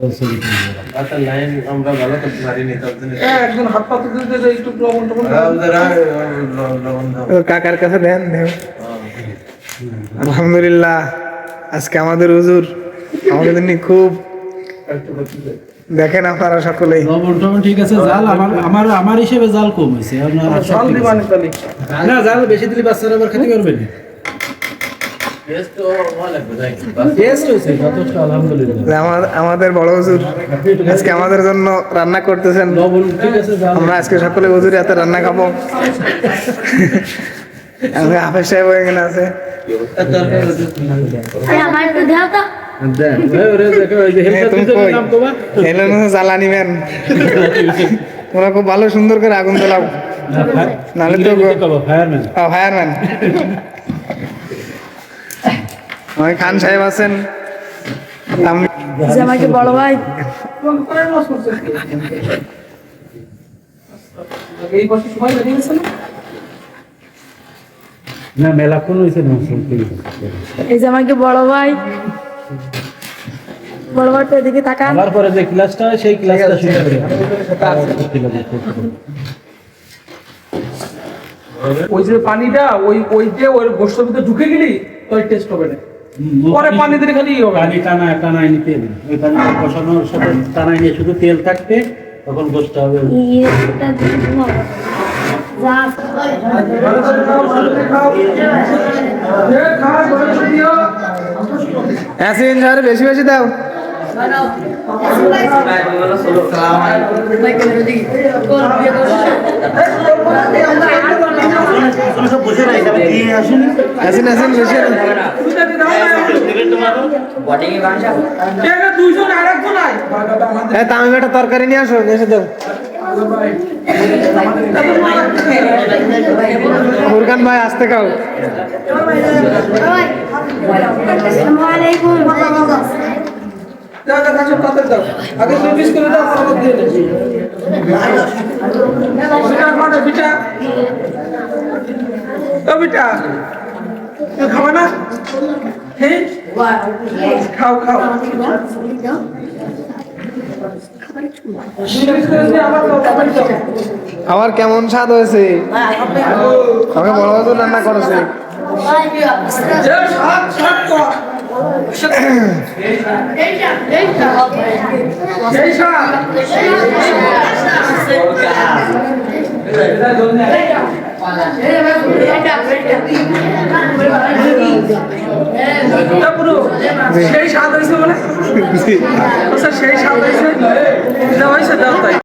Line আমরা ভালো করতে পারিনি একজন হাত পাতে দিতে একটু লবণ টবণ কাকার কাছে দেন আলহামদুলিল্লাহ আজকে আমাদের হুজুর আমাদের জন্য খুব দেখেন আপনারা সকলেই। লবণ ঠিক আছে জাল আমার আমার আমার হিসেবে জাল কম হয়েছে না জাল বেশি দিলে বাচ্চারা আবার খেতে পারবে না। আমাদের বড় হুজুর আজকে আমাদের জন্য রান্না করতেছেন। আমরা আজকে সকলে হুজুর এত রান্না খাব। আমাদের হাফেজ সাহেব এখানে আছে। আমার তো দেও তো। এই ওরে দেখো ওই যে এ, হেলকার তুমি দুজনের কই? নাম কবা এলেন জ্বালা নিবেন তোমরা খুব ভালো সুন্দর করে আগুন জ্বালাও। নাহলে তো ফায়ারম্যান ফায়ারম্যান ওই খান সাহেব আছেন। বড় ভাই। এই বছর সময় লেগে গেছে না? না মেলাক্ষণ হয়েছে না এই যে আমাকে বড় ভাই। বড় ভাইটা এদিকে তাকান। আবার পরে যে ক্লাসটা সেই ক্লাসটা শুরু করে। ওই যে পানিটা ওই ওই যে ওই গোষ্ঠের ভিতরে ঢুকে গেলি তো টেস্ট হবে না। পরে পানি দিলে খালি ই হবে। পানি টানা টানাই নিতে। ওই পানি বসানোর সাথে টানাই নিয়ে শুধু তেল থাকবে তখন গোসটা হবে। ইয়েটা দিন যা। অ্যাসিন স্যার বেশি বেশি দাও। অ্যাসিন দুইজন আর একজন হ্যাঁ তামিম একটা তরকারি নিয়ে আসো এসে দাও ফুরকান ভাই আসতে দাও। আগে পিস করে দাও তারপর দিয়ে দাও বিটা মানে বিটা ও বিটা খাবে না? হ্যাঁ খাও খাও। আমার কেমন স্বাদ হয়েছে? আমাকে বড় বড় রান্না করেছে। সেই স্বাদ হয়েছে আচ্ছা সেই স্বাদ হয়েছে? এটা হয়েছে